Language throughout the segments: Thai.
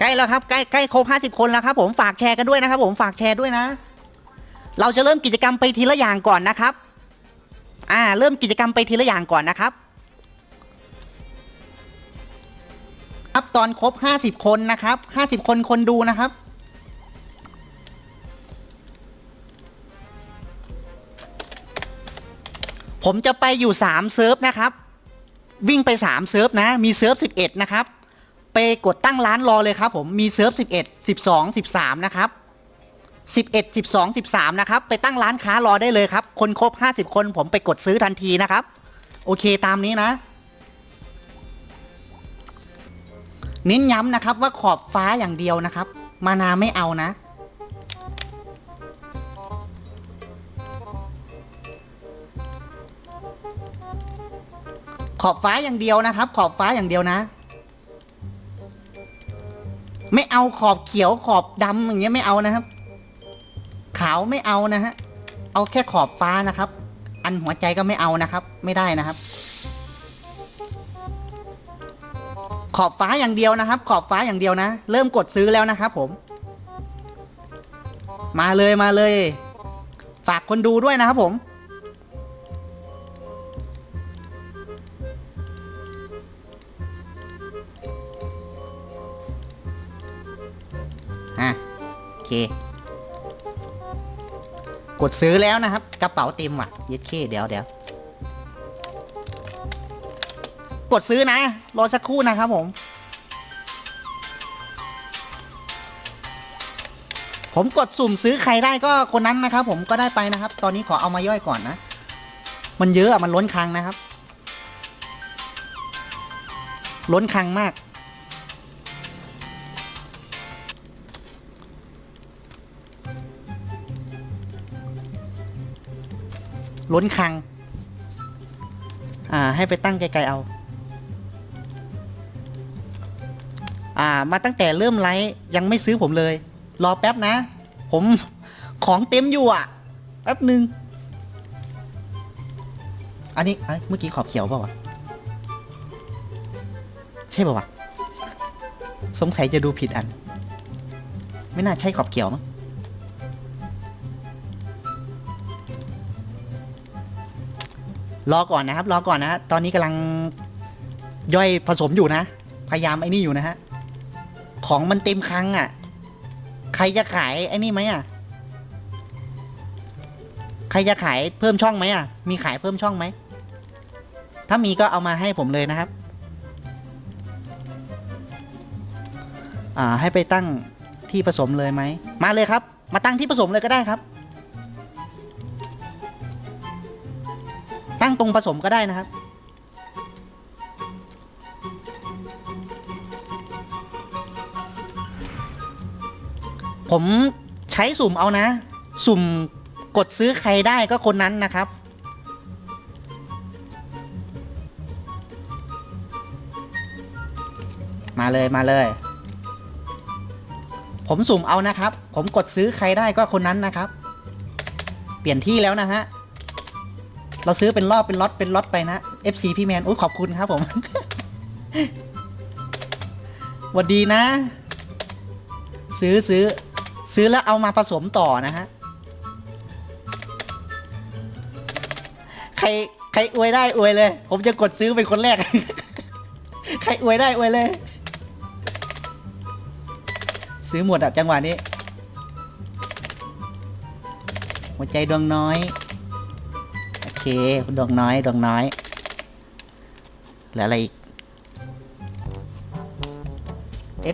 ใกล้แล้วครับใกล้ใกล้ครบห้าสิบคนแล้วครับผมฝากแชร์กันด้วยนะครับ ผมฝากแชร์ด้วยนะ เราจะเริ่มกิจกรรมไปทีละอย่างก่อนนะครับ อ่า เริ่มกิจกรรมไปทีละอย่างก่อนนะครับ ครับตอนครบห้าสิบคนนะครับห้าสิบคนคนดูนะครับผมจะไปอยู่สามเซิร์ฟนะครับ วิ่งไปสามเซิร์ฟนะ มีเซิร์ฟสิบเอ็ดนะครับ ไปกดตั้งร้านรอเลยครับผมมีเซิร์ฟสิบเอ็ดสิบสองสิบสามนะครับสิบเอ็ดสิบสองสิบสามนะครับ ไปตั้งร้านค้ารอได้เลยครับ คนครบห้าสิบคนผมไปกดซื้อทันทีนะครับ โอเคตามนี้นะ เน้นย้ำนะครับว่าขอบฟ้าอย่างเดียวนะครับ มานาไม่เอานะขอบฟ้าอย่างเดียวนะครับ ขอบฟ้าอย่างเดียวนะ ไม่เอาขอบเขียวขอบดำอย่างเงี้ยไม่เอานะครับ ขาวไม่เอานะฮะเอาแค่ขอบฟ้านะครับ อันหัวใจก็ไม่เอานะครับ ไม่ได้นะครับ ขอบฟ้าอย่างเดียวนะครับ ขอบฟ้าอย่างเดียวนะ เริ่มกดซื้อแล้วนะครับ ผม มาเลยมาเลย ฝากคนดูด้วยนะครับผม กดซื้อแล้วนะครับ กระเป๋าเต็มว่ะเย็ดเคเดี๋ยวเดี๋ยวกดซื้อนะ รอสักครู่นะครับผม ผมกดสุ่มซื้อใครได้ก็คนนั้นนะครับผมก็ได้ไปนะครับ ตอนนี้ขอเอามาย่อยก่อนนะ มันเยอะอะมันล้นคังนะครับ ล้นคังมาก ล้นคัง อ่า ให้ไปตั้งไกลๆเอา อ่า มาตั้งแต่เริ่มไลฟ์ยังไม่ซื้อผมเลย รอแป๊บนะ ผมของเต็มอยู่อะ แป๊บหนึ่งอันนี้เอ้เมื่อกี้ขอบเขียวเปล่าวะ ใช่เปล่าวะ สงสัยจะดูผิดอัน ไม่น่าใช่ขอบเขียวมั้ง รอก่อนนะครับ รอก่อนนะ ตอนนี้กำลังย่อยผสมอยู่นะ พยายามไอ้นี่อยู่นะฮะ ของมันเต็มคลังอะ่ะ ใครจะขายไอ้นี่ไหมอะ ใครจะขายเพิ่มช่องไหมอะ มีขายเพิ่มช่องไหม ถ้ามีก็เอามาให้ผมเลยนะครับ อ่า ให้ไปตั้งที่ผสมเลยไหม มาเลยครับ มาตั้งที่ผสมเลยก็ได้ครับ ตั้งตรงผสมก็ได้นะครับ ผมใช้สุ่มเอานะ สุ่มกดซื้อใครได้ก็คนนั้นนะครับ มาเลยมาเลย ผมสุ่มเอานะครับ ผมกดซื้อใครได้ก็คนนั้นนะครับ เปลี่ยนที่แล้วนะฮะ เราซื้อเป็นรอบเป็นล็อตเป็นล็อตไปนะ FC พี่แมนอุ้ยขอบคุณครับผม หวัสดีนะ ซื้อซื้อ ซื้อแล้วเอามาผสมต่อนะฮะ ใครใครอวยได้อวยเลย ผมจะกดซื้อเป็นคนแรก ใครอวยได้อวยเลย ซื้อหมดอะจังหวะนี้ หัวใจดวงน้อย เคดวงน้อยดวงน้อยเหลืออะไรอีก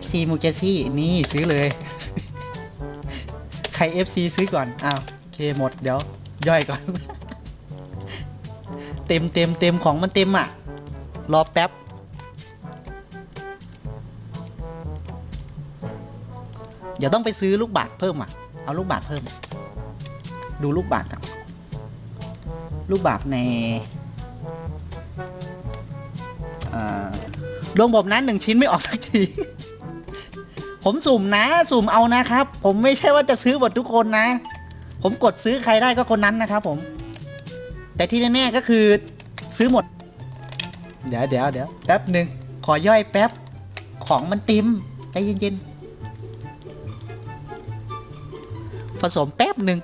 FC มูเจซี่นี่ซื้อเลย ใคร FC ซื้อก่อน อ้าว โอเคหมดเดี๋ยว ย่อยก่อน เต็มเต็มเต็มของมันเต็มอะ รอแป๊บ เดี๋ยวต้องไปซื้อลูกบาทเพิ่มอะ เอาลูกบาทเพิ่ม ดูลูกบาทครับ รูปแบบในดวงบมนั้นหนึ่งชิ้นไม่ออกสักที ผมสุ่มนะ สุ่มเอานะครับ ผมไม่ใช่ว่าจะซื้อหมดทุกคนนะ ผมกดซื้อใครได้ก็คนนั้นนะครับผม แต่ที่แน่ๆก็คือซื้อหมด เดี๋ยวเดี๋ยวเดี๋ยวแป๊บหนึ่งขอย่อยแป๊บ ของมันติมใจเย็นๆ ผสมแป๊บหนึ่ง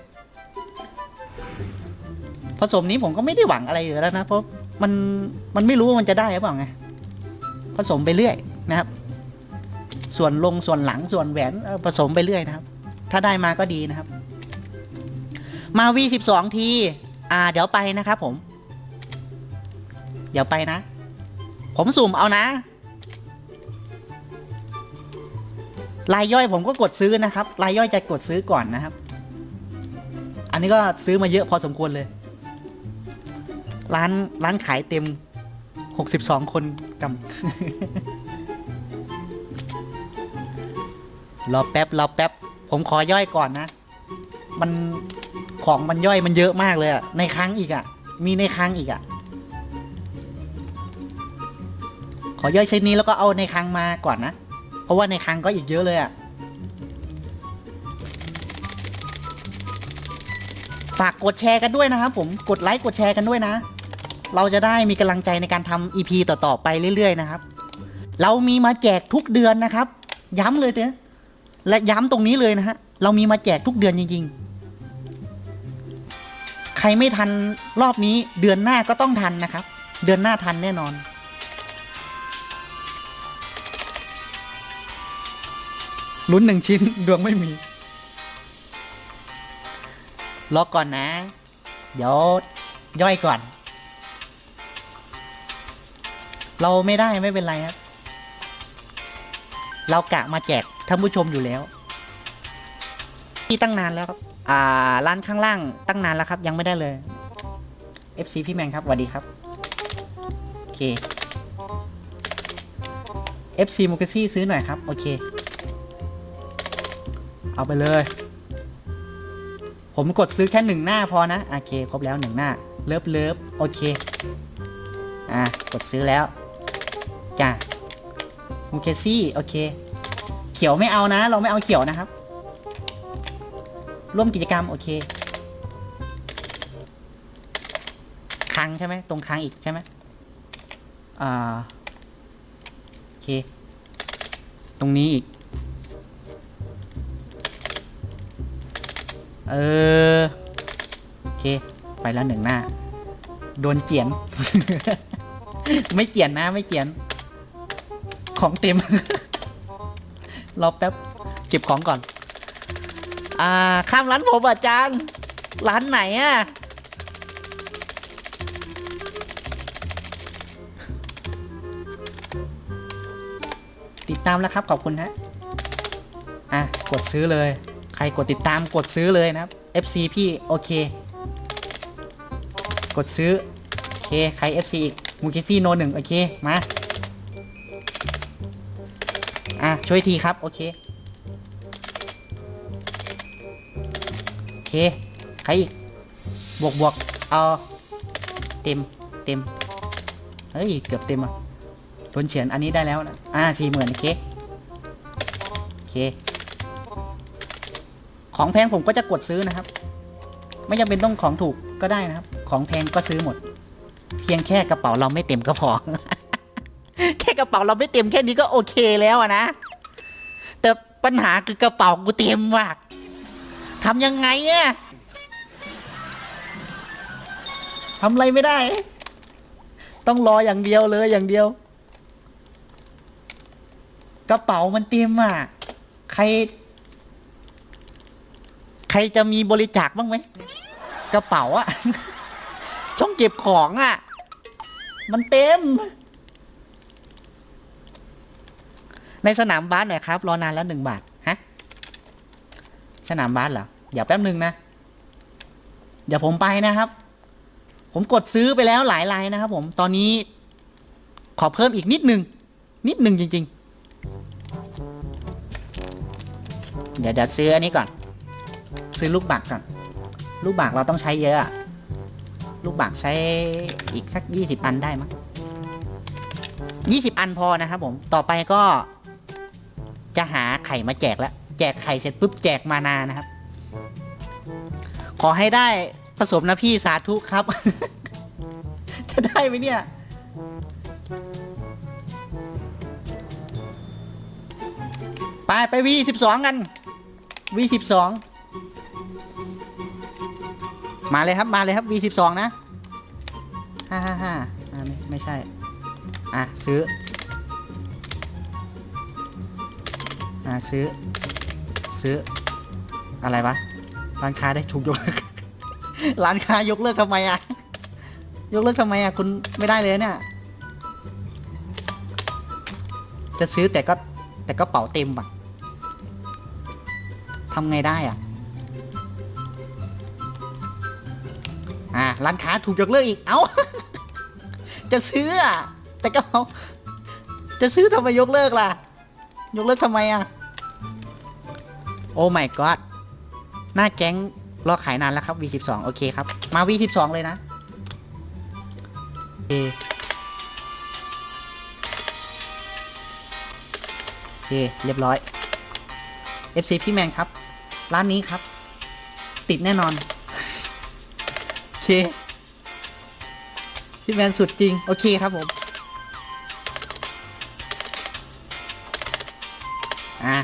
ผสมนี้ผมก็ไม่ได้หวังอะไรอยู่แล้วนะ เพราะมันมันไม่รู้ว่ามันจะได้หรือเปล่าไงผสมไปเรื่อยนะครับ ส่วนลงส่วนหลังส่วนแหวนผสมไปเรื่อยนะครับ ถ้าได้มาก็ดีนะครับ มา V12 ทีอ่า เดี๋ยวไปนะครับผม เดี๋ยวไปนะ ผมสุ่มเอานะรายย่อยผมก็กดซื้อนะครับรายย่อยจะกดซื้อก่อนนะครับ อันนี้ก็ซื้อมาเยอะพอสมควรเลย ร้านร้านขายเต็ม 62 คนกำ รอแป๊บรอแป๊บ ผมขอย่อยก่อนนะ มันของมันย่อยมันเยอะมากเลยอะในครั้งอีกอะมีในครั้งอีกอะขอย่อยชิ้นนี้แล้วก็เอาในครั้งมาก่อนนะ เพราะว่าในครั้งก็อีกเยอะเลยอะฝากกดแชร์กันด้วยนะครับผม กดไลค์กดแชร์กันด้วยนะ เราจะได้มีกำลังใจในการทำ EP ต่อๆไปเรื่อย ๆ นะครับ เรามีมาแจกทุกเดือนนะครับ ย้ำเลยเต้และย้ำตรงนี้เลยนะฮะ เรามีมาแจกทุกเดือนจริง ๆ ใครไม่ทันรอบนี้เดือนหน้าก็ต้องทันนะครับ เดือนหน้าทันแน่นอน ลุ้นหนึ่งชิ้นดวงไม่มีรอก่อนนะ เดี๋ยวย่อยก่อน เราไม่ได้ไม่เป็นไรครับ เรากะมาแจกท่านผู้ชมอยู่แล้ว ที่ตั้งนานแล้วครับ อ่า ร้านข้างล่างตั้งนานแล้วครับ ยังไม่ได้เลย FC พี่แมนครับสวัสดีครับ โอเค FC มูกซี่ซื้อหน่อยครับ โอเค เอาไปเลย ผมกดซื้อแค่หนึ่งหน้าพอนะ โอเค ครบแล้วหนึ่งหน้า เลิฟเลิฟโอเค อะ กดซื้อแล้ว มูเคซี่โอเค เขียวไม่เอานะ เราไม่เอาเขียวนะครับ ร่วมกิจกรรม โอเคค้างใช่ไหมตรงค้างอีกใช่ไหมอ่าโอเค ตรงนี้อีก เออ โอเค ไปแล้วหนึ่งหน้า โดนเจียน ไม่เจียนนะ ไม่เจียน ของเต็ม รอแป๊บ เก็บของก่อน อ่า ข้ามร้านผมอาจารย์ ร้านไหนอะติดตามแล้วครับ ขอบคุณฮะ อะ กดซื้อเลย ใครกดติดตามกดซื้อเลยนะครับ FC พี่โอเค กดซื้อ โอเค ใคร FC อีกมูคิซี่โนหนึ่งโอเค มา อะช่วยทีครับ โอเค โอเค ใครอีก บวกบวกเอาเต็มเต็ม เฮ้ย เกือบเต็มอะโดนเฉียนอันนี้ได้แล้วนะอ่าสี่หมื่นโอเค โอเค ของแพงผมก็จะกดซื้อนะครับ ไม่จำเป็นต้องของถูกก็ได้นะครับ ของแพงก็ซื้อหมด เพียงแค่กระเป๋าเราไม่เต็มก็พอ แค่กระเป๋าเราไม่เต็มแค่นี้ก็โอเคแล้วอะนะ แต่ปัญหาคือกระเป๋ากูเต็มมากทำยังไงอะทำอะไรไม่ได้ ต้องรออย่างเดียวเลยอย่างเดียว กระเป๋ามันเต็มอะ ใคร ใครจะมีบริจาคบ้างไหมกระเป๋าอะช่องเก็บของอะมันเต็ม ในสนามบาสหน่อยครับ รอนานแล้วหนึ่งบาทฮะสนามบาสเหรอเดี๋ยวแป๊บหนึ่งนะ เดี๋ยวผมไปนะครับ ผมกดซื้อไปแล้วหลายลายนะครับ ผมตอนนี้ ขอเพิ่มอีกนิดหนึ่งนิดหนึ่งจริง ๆ เดี๋ยวเดี๋ยวซื้ออันนี้ก่อน ซื้อลูกบักก่อน ลูกบักเราต้องใช้เยอะลูกบักใช้อีกสักยี่สิบอันได้มั้งยี่สิบอันพอนะครับผม ต่อไปก็ จะหาไข่มาแจกแล้วแจกไข่เสร็จปุ๊บแจกมานานะครับ ขอให้ได้ผสมนะพี่สาธุครับ จะได้ไหมเนี่ย ไปไปวีสิบสองกันวีสิบสองมาเลยครับมาเลยครับ V12 นะห้าห้าห้าอ่าไม่ไม่ใช่ อะ ซื้อ อะซื้อ ซื้อ อะไรวะ ร้านค้าได้ถูกยกเลิก ร้านค้ายกเลิกทำไมอะยกเลิกทำไมอะคุณไม่ได้เลยเนี่ย จะซื้อแต่ก็แต่ก็เป๋าเต็มอะทำไงได้อะอ่าร้านค้าถูกยกเลิกอีก เอ้า จะซื้ออะแต่ก็จะซื้อทำไมยกเลิกล่ะ ยกเลิกทำไมอะ โอ้ my god หน้าแก๊งรอขายนานแล้วครับ V12 โอเคครับ มา V12 เลยนะโอเคโอเคเรียบร้อย FC พี่แมนครับ ร้านนี้ครับ ติดแน่นอนโอเคพี่แมนสุดจริง โอเคครับผม อะ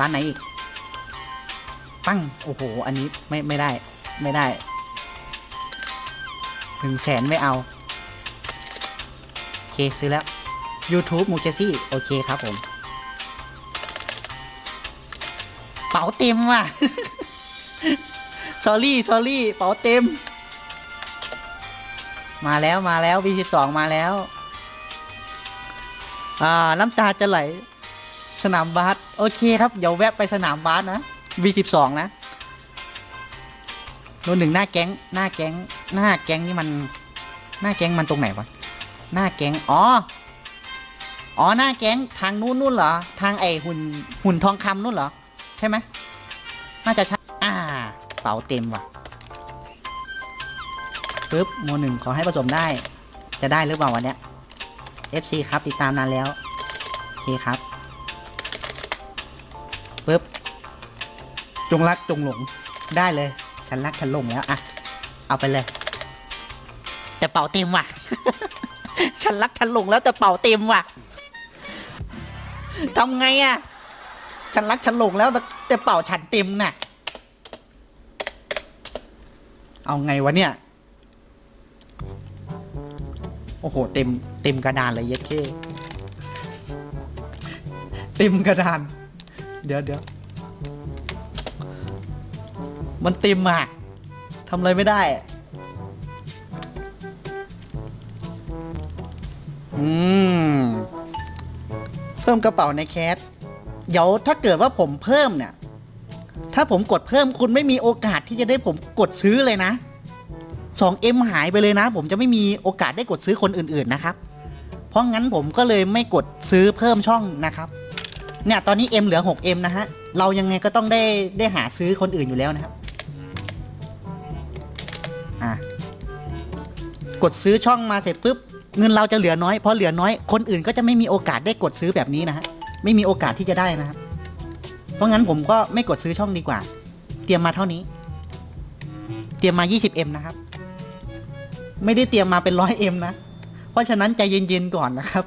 ร้านไหนอีกั้ง โอ้โห อันนี้ไม่ไม่ได้ ไม่ได้หนึ่งแสนไม่เอา โอเค ซื้อแล้ว YouTube มูเจซี่ โอเคครับผม เป๋าเต็มว่ะ s อรี่ s อรี่เป๋าเต็ม มาแล้วมาแล้ว V12 มาแล้ว อ่า น้ำตาจะไหล สนามบาส โอเคครับ เดี๋ยวแวะไปสนามบาสนะ V12 นะโน่นหนึ่งหน้าแก๊งหน้าแก๊งหน้าแก๊งนี่มัน หน้าแก๊งมันตรงไหนวะหน้าแก๊งอ๋ออ๋อหน้าแก๊งทางนู้นนู่นเหรอทางไอหุ่นหุ่นทองคำนู่นเหรอใช่ไหมน่าจะใช่อ่าเป๋าเต็มว่ะปึ๊บโมหนึ่งขอให้ผสมได้ จะได้หรือเปล่าวันเนี้ย FC ครับติดตามนานแล้วโอเคครับปึ๊บ จงรักจงหลงได้เลย ฉันรักฉันหลงแล้วอะเอาไปเลย แต่เป่าเต็มว่ะ ฉันรักฉันหลงแล้วแต่เป่าเต็มว่ะทำไงอะฉันรักฉันหลงแล้วแต่แต่เป่าฉันเต็มน่ะ เอาไงวะเนี่ย โอ้โห เต็มเต็มกระดานเลยเย็ดเคเต็มกระดาน เดี๋ยวเดี๋ยว มันเต็มอะทำอะไรไม่ได้ อืม เพิ่มกระเป๋าในแคส เดี๋ยวถ้าเกิดว่าผมเพิ่มเนี่ย ถ้าผมกดเพิ่มคุณไม่มีโอกาสที่จะได้ผมกดซื้อเลยนะ 2M หายไปเลยนะ ผมจะไม่มีโอกาสได้กดซื้อคนอื่นๆนะครับ เพราะงั้นผมก็เลยไม่กดซื้อเพิ่มช่องนะครับ เนี่ยตอนนี้ M เหลือ 6M นะฮะ เรายังไงก็ต้องได้ได้หาซื้อคนอื่นอยู่แล้วนะครับ อะกดซื้อช่องมาเสร็จปุ๊บเงินเราจะเหลือน้อยเพราะเหลือน้อย คนอื่นก็จะไม่มีโอกาสได้กดซื้อแบบนี้นะฮะไม่มีโอกาสที่จะได้นะครับ เพราะงั้นผมก็ไม่กดซื้อช่องดีกว่า เตรียมมาเท่านี้ เตรียมมา 20M นะครับ ไม่ได้เตรียมมาเป็น 100M นะ เพราะฉะนั้นใจเย็นๆก่อนนะครับ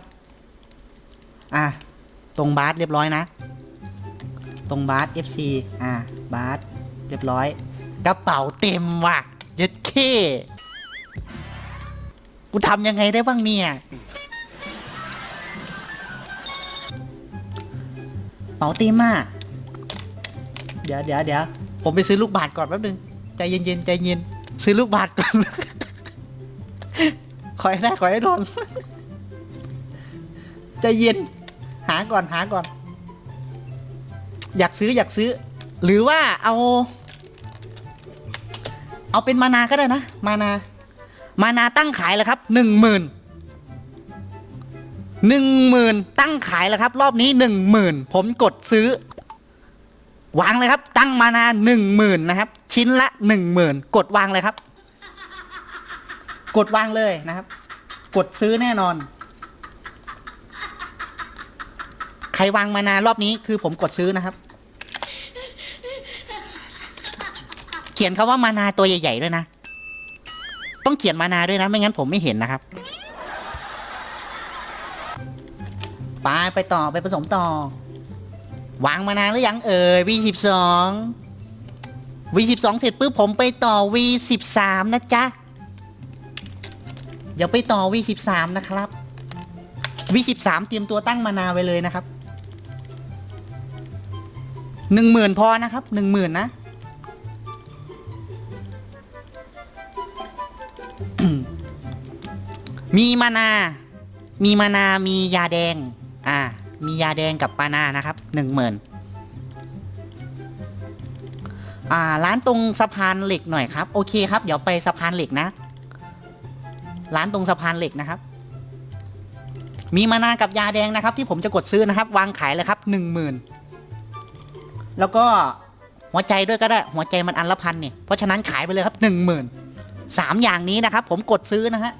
อะตรงบาร์สเรียบร้อยนะ ตรงบาร์ส FC อะบาร์สเรียบร้อยกระเป๋าเต็มว่ะ เย็ดเคกูทำยังไงได้บ้างเนี่ย เป๋าต็มากเดี๋ยวเดี๋ยวเดี๋ยวผมไปซื้อลูกบาทก่อนแป๊บนึง ใจเย็นๆใจเย็น ซื้อลูกบาทก่อน ขอให้ได้ขอให้โดน ใจเย็น หาก่อนหาก่อน อยากซื้ออยากซื้อ หรือว่าเอา เอาเป็นมานาก็ได้นะ มานา มานาตั้งขายแล้วครับหนึ่งหมื่นหนึ่งหมื่นตั้งขายแล้วครับ รอบนี้หนึ่งหมื่นผมกดซื้อวางเลยครับ ตั้งมานาหนึ่งหมื่นนะครับ ชิ้นละหนึ่งหมื่นกดวางเลยครับ กดวางเลยนะครับ กดซื้อแน่นอน ใครวางมานารอบนี้คือผมกดซื้อนะครับ ขียนคาว่ามานาตัวใหญ่ๆด้วยนะ ต้องเขียนมานาด้วยนะ ไม่งั้นผมไม่เห็นนะครับ ไปไปต่อไปผสมต่อ วางมานานหรือยังเอ่ย V12 V12 เสร็จปุ๊บผมไปต่อ V13 นะจ๊ะเดี๋ยวไปต่อ V13 นะครับ V13 เตรียมตัวตั้งมานาไว้เลยนะครับหนึ่งหมื่นพอนะครับหนึ่งหมื่นนะ มีมานา มีมานา มียาแดง อ่า มียาแดงกับปานานะครับหนึ่งหมื่นอ่า ร้านตรงสะพานเหล็กหน่อยครับ โอเคครับ เดี๋ยวไปสะพานเหล็กนะ ร้านตรงสะพานเหล็กนะครับ มีมานากับยาแดงนะครับ ที่ผมจะกดซื้อนะครับ วางขายเลยครับหนึ่งหมื่นแล้วก็หัวใจด้วยก็ได้ หัวใจมันอันละพันเนี่ยเพราะฉะนั้นขายไปเลยครับหนึ่งหมื่นสามอย่างนี้นะครับ ผมกดซื้อนะฮะ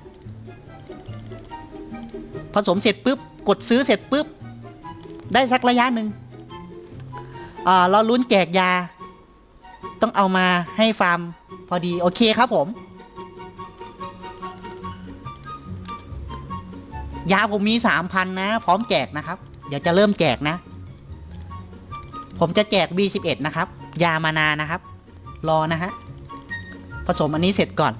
ผสมเสร็จปุ๊บ กดซื้อเสร็จปุ๊บ ได้สักระยะหนึ่งเราลุ้นแจกยา ต้องเอามาให้ฟาร์มพอดี โอเคครับผม ยาผมมีสามพันนะ พร้อมแจกนะครับ เดี๋ยวจะเริ่มแจกนะ ผมจะแจก B11 นะครับ ยามานานะครับ รอนะฮะ ผสมอันนี้เสร็จก่อน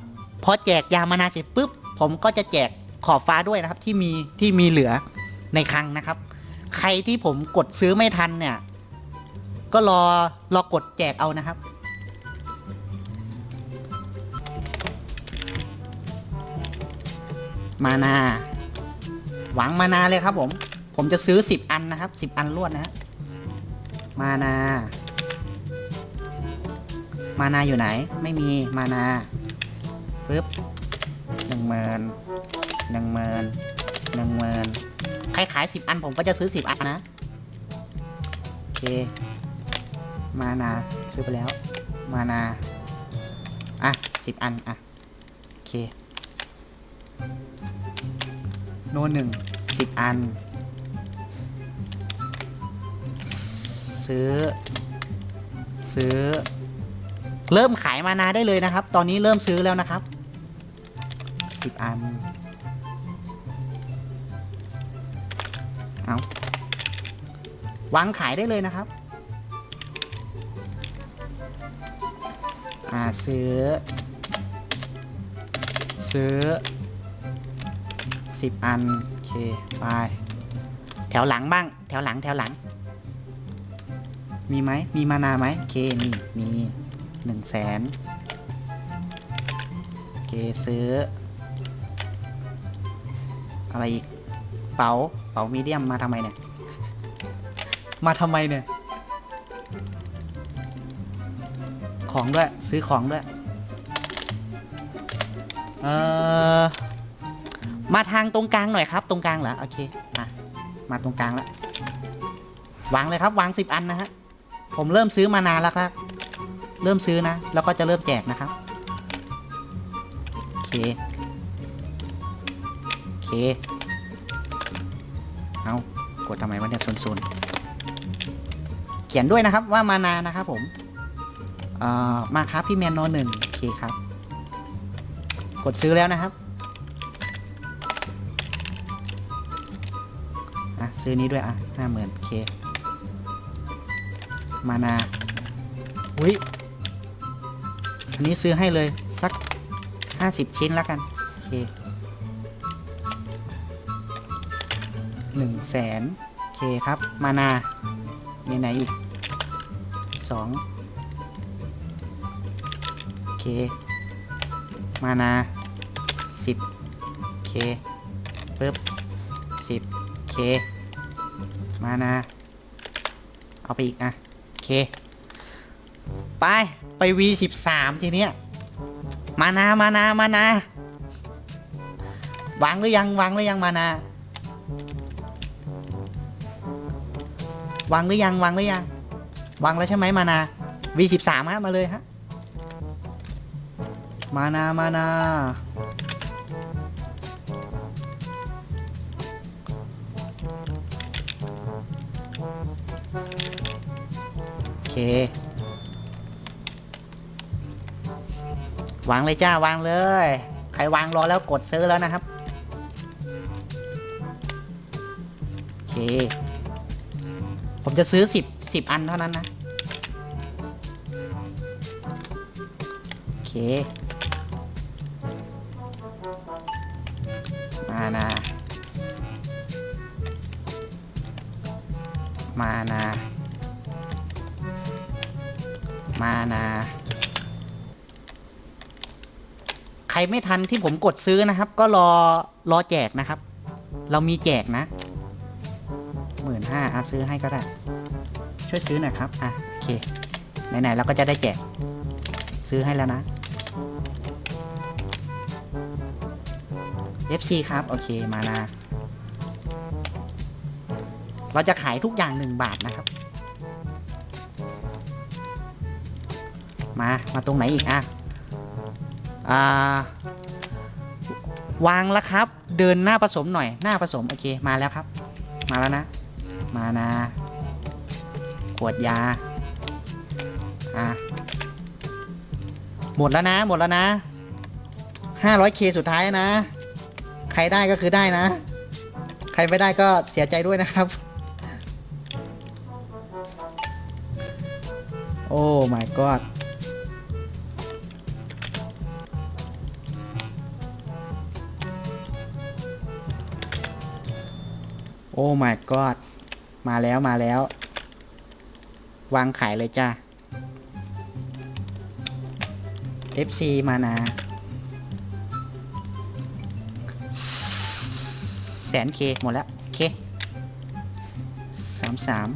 พอแจกยามานาเสร็จปุ๊บ ผมก็จะแจก ขอบฟ้าด้วยนะครับที่มีที่มีเหลือในคลังนะครับ ใครที่ผมกดซื้อไม่ทันเนี่ย ก็รอรอกดแจกเอานะครับ มานา หวังมานาเลยครับผม ผมจะซื้อ 10 อันนะครับ 10 อันรวดนะฮะมานา มานาอยู่ไหน ไม่มีมานาปึ๊บหนึ่งหมื่น หนึ่งหมื่นหนึ่งหมื่นใครขายสิบอันผมก็จะซื้อสิบอันนะ โอเค มานาซื้อไปแล้ว มานา อะสิบอัน อะ โอเคโน่นหนึ่งสิบอัน ซื้อ ซื้อ เริ่มขายมานาได้เลยนะครับ ตอนนี้เริ่มซื้อแล้วนะครับสิบอัน วางขายได้เลยนะครับ อ่าซื้อ ซื้อสิบอัน โอเค ไป แถวหลังบ้าง แถวหลัง แถวหลัง มีไหม มีมานาไหม โอเคนี่มีหนึ่งแสนโอเค ซื้อ อะไรอีก เป๋า เป๋ามีเดียมมาทำไมเนี่ย มาทำไมเนี่ย ของด้วย ซื้อของด้วย เออมาทางตรงกลางหน่อยครับ ตรงกลางเหรอ โอเคอะมาตรงกลางแล้ววางเลยครับ วางสิบอันนะฮะ ผมเริ่มซื้อมานานแล้วครับ เริ่มซื้อนะ แล้วก็จะเริ่มแจกนะครับ โอเค โอเค เอากดทำไมวะเนี่ยศูนย์เขียนด้วยนะครับว่ามานานะครับผมเอ่อมาครับพี่แมนโนหนึ่งโอเคครับ กดซื้อแล้วนะครับอะซื้อนี้ด้วยอะห้าหมื่นโอเค มานาอุ้ยอันนี้ซื้อให้เลยสักห้าสิบชิ้นแล้วกันโอเคหนึ่งแสนโอเคครับ มานามีไหนอีก องโอเค มานาสิบโอเคปึ๊บสิบโอเคมานา เอาไปอีกอะโอเค ไป ไป V13 ทีเนี้ย มานา มานา มานาวางหรือยังวางหรือยังมานาวางหรือยังวางหรือยัง วางแล้วใช่ไหมมานา V13 ฮะมาเลยฮะ มานา มานา โอเค วางเลยจ้าวางเลย ใครวางรอแล้วกดซื้อแล้วนะครับ โอเค ผมจะซื้อสิบสิบอันเท่านั้นนะ มานา มานา มานา ใครไม่ทันที่ผมกดซื้อนะครับ ก็รอ รอแจกนะครับ เรามีแจกนะหมื่นห้าอาซื้อให้ก็ได้ ช่วยซื้อหน่อยครับ อะ โอเค ไหนๆเราก็จะได้แจก ซื้อให้แล้วนะ FC ครับ โอเคมานาเราจะขายทุกอย่างหนึ่งบาทนะครับ มา มาตรงไหนอีกอะอ่าวางแล้วครับ เดินหน้าผสมหน่อยหน้าผสม โอเคมาแล้วครับ มาแล้วนะ มานาขวดยาอะหมดแล้วนะ หมดแล้วนะ 500k สุดท้ายนะ ใครได้ก็คือได้นะ ใครไม่ได้ก็เสียใจด้วยนะครับ โอ้ my god โอ้ my god มาแล้วมาแล้ว วางขายเลยจ้า FC มานา แสนเคหมดแล้วโอเคสามสาม